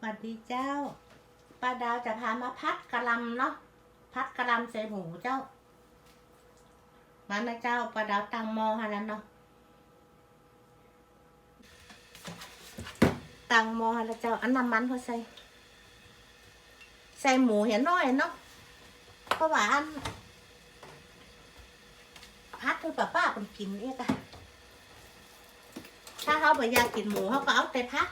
สวัสดีเจ้าป้าดาวจะพามาพัดกระลำเนาะพัดกระลำใส่หมูเจ้า มานะเจ้าป้าดาวตังหมอให้แล้วเนาะตังหมอให้แล้วเจ้าอันน้ำมันเขาใส่ใส่หมูเห็นน้อยเนาะเพราะว่าอันพัดคือป้าป้าคนกินเองอะถ้าเขาไม่อยากกินหมูเขาก็เอาแต่พัก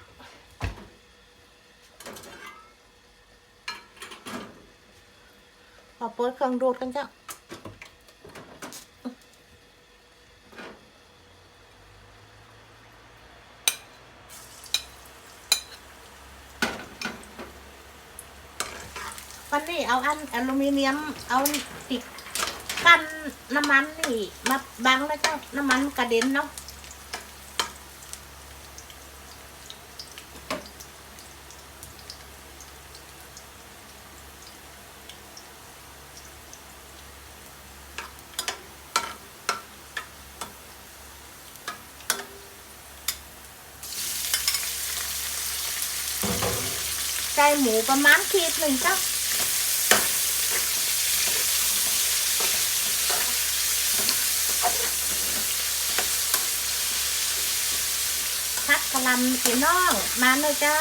อเปิดเครื่องดูดกันเจ้าวันนี้เอาอันอลูมิเนียมเอาติดกันน้ำมันนี่มาบังแล้วเจ้าน้ำมันกระเด็นเนาะ ใส่หมูประมาณขีดหนึ่งเจ้าพัดกะหลำพี่น้องมาเลยเจ้า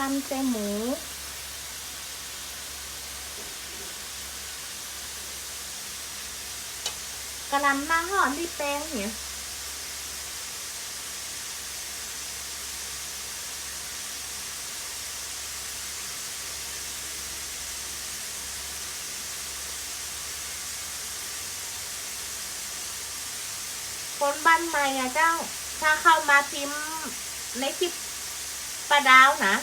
ลำใส่หมู กะลำมาห่อที่แป้งเนี่ยคนบ้านใหม่อะเจ้า ถ้าเข้ามาพิมพ์ในคลิปปลาดาวนะ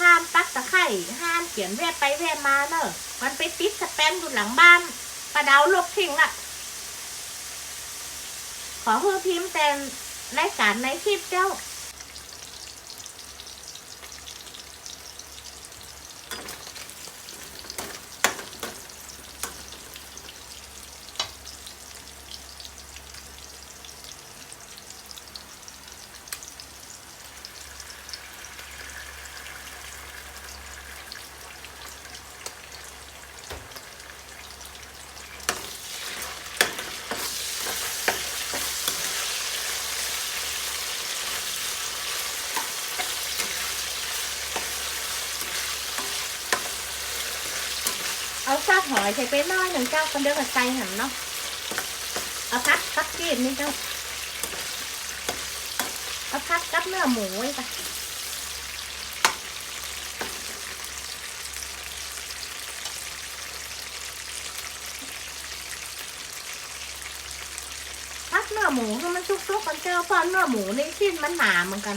ห้ามตักตะไคร่ห้ามเขียนแวะไปแวะมาเนอะมันไปติดสแปมอยู่หลังบ้านปลาดาวลบทิ้งละขอเพื่อพิมพ์แต่รายการในคลิปเจ้า เอาซากหอยใส่ไปน้อยหนึ่งเจ้ากันเดียวกับใจหันเนาะเอาพัดพัดกีบนี่เจ้าเอาพัดกับเนื้อหมูไว้ปะพัดเนื้อหมูให้มันชุกๆกันเจ้าเพราะเนื้อหมูในชิ้นมันหนาเหมือนกัน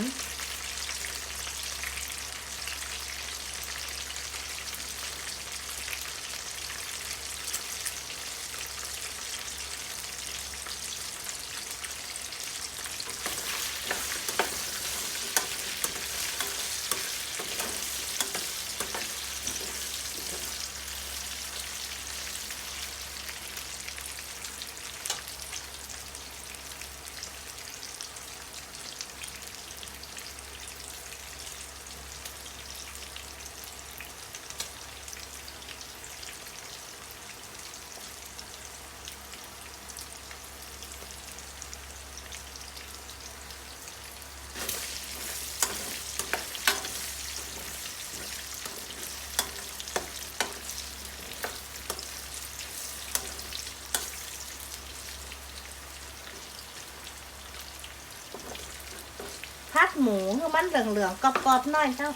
พัดหมูคือมันเหลืองๆกรอบๆน่อยเจ้า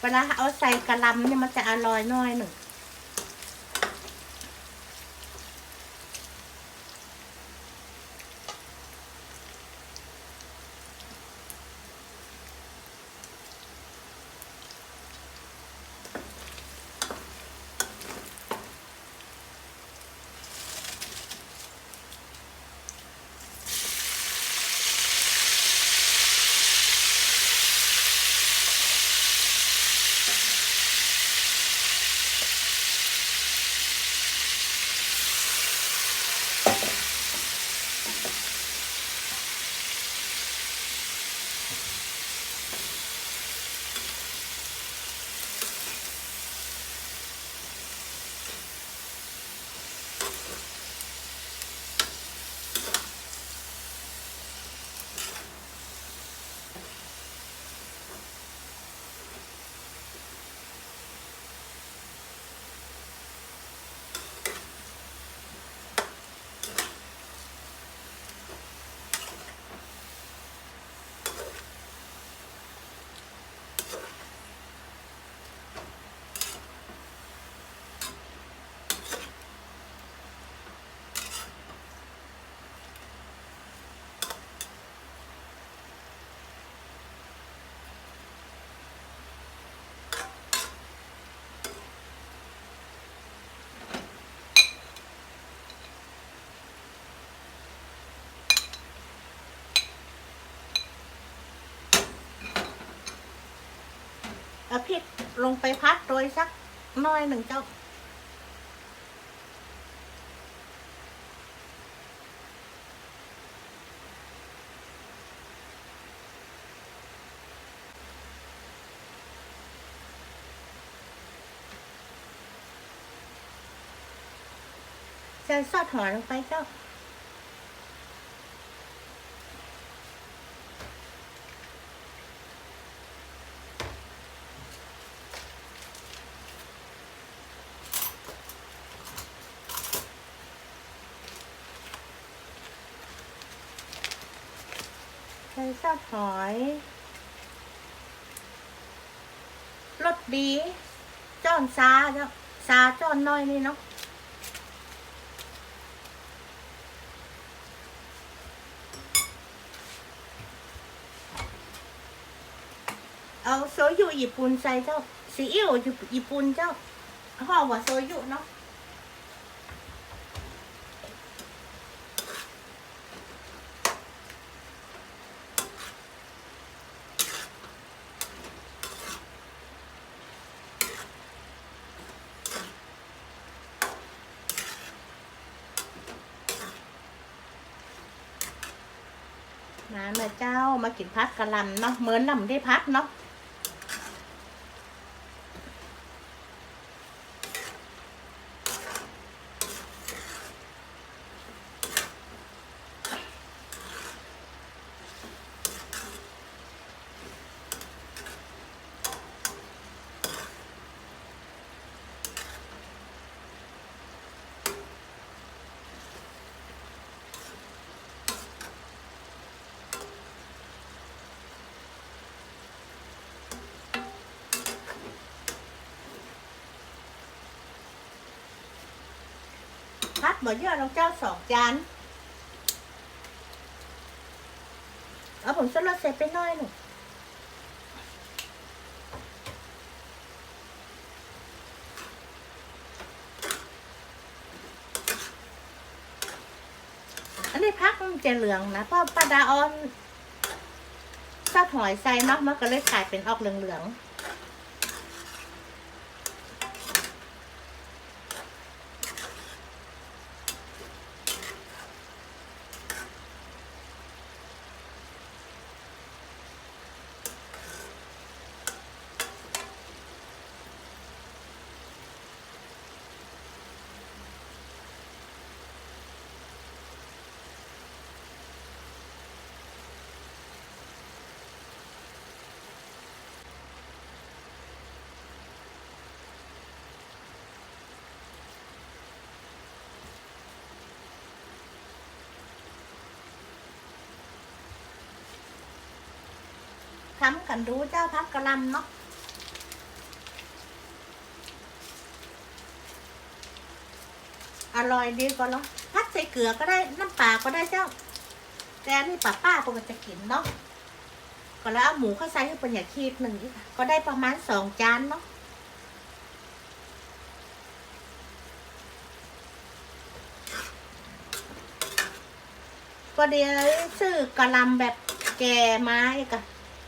เวลาเอาใส่กระลำเนี่ยมันจะอร่อยน้อยหนึ่ง พริกลงไปพัดโดยสักน้อยหนึ่งเจ้า ใส่ซอสหอยลงไปเจ้า ใส่ซอสหอยรสดีจ้อนซาเจ้าซาจ้อนน้อยนี่เนาะเอาโซยุญี่ปุ่นใส่เจ้าซีอิ๊วญี่ปุ่นเจ้าห่อว่าโซยุเนาะ มาเมื่อเจ้ามากินพักกะลำเนาะเหมือนลำได้พักเนาะ พัดบ่เยอะเราเจ้าสองจานเอาผมสลัดใส่ไปหน้อยหนึ่งอันนี้พักมันจะเหลืองนะเพราะปลาดาออนซอสหอยใส่เนาะมันก็เลยกลายเป็นออกเหลืองๆำกันดูเจ้าพักกะลำเนาะอร่อยดีก็เนาะพัดใส่เกลือก็ได้น้ำปลาก็ได้เจ้า แต่นี่ป้าป้าปกติจะกินเนาะก็แล้วเอาหมูเข้าใส่ให้เป็นอย่างคีบหนึ่งก็ได้ประมาณสองจานเนาะก็เดี๋ยวซื้อกระลำแบบแก่ไมาอี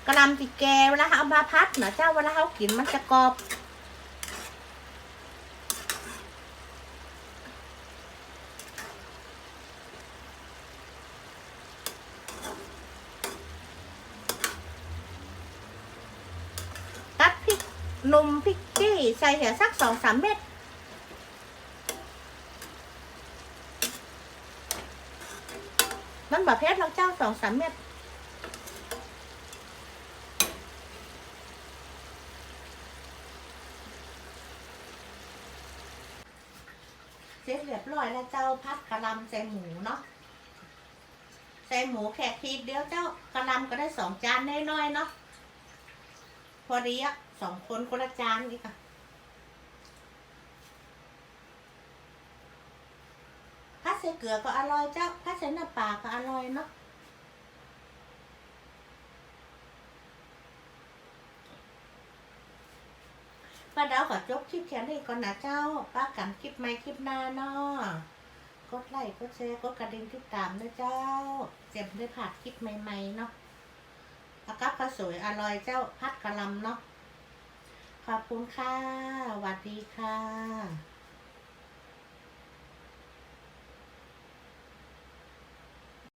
กอะลำที่แกเวลาเอามาพัดนะเจ้าเวลาเขากินมันจะกรอบตัดพริกหนุ่มพริกจี้ใส่เหี่ยสักสองสามเม็ดมันแบบเพชรเราเจ้าสองสามเม็ดเสร็จเรียบร้อย แล้วเจ้าพัดกะลำใส่หมูเนาะใส่หมูแขกทีเดียวเจ้ากะลำก็ได้สองจานน้อยๆเนาะพอดีอะสองคนคนละจานนี่ค่ะพัดใส่เกลือก็อร่อยเจ้าพัดใส่น้ำปลาก็อร่อยเนาะ ป้าดาวขอจบคลิปแค่นี้ก่อนนะเจ้าป้ากันคลิปใหม่คลิปหน้าเนาะกดไลค์กดแชร์กดกระดิ่งติดตามนะเจ้าเจ็บได้ผ่านคลิปใหม่ๆเนาะอากับข้าสวยอร่อยเจ้าพัดกระลำเนาะขอบคุณค่ะสวัสดีค่ะ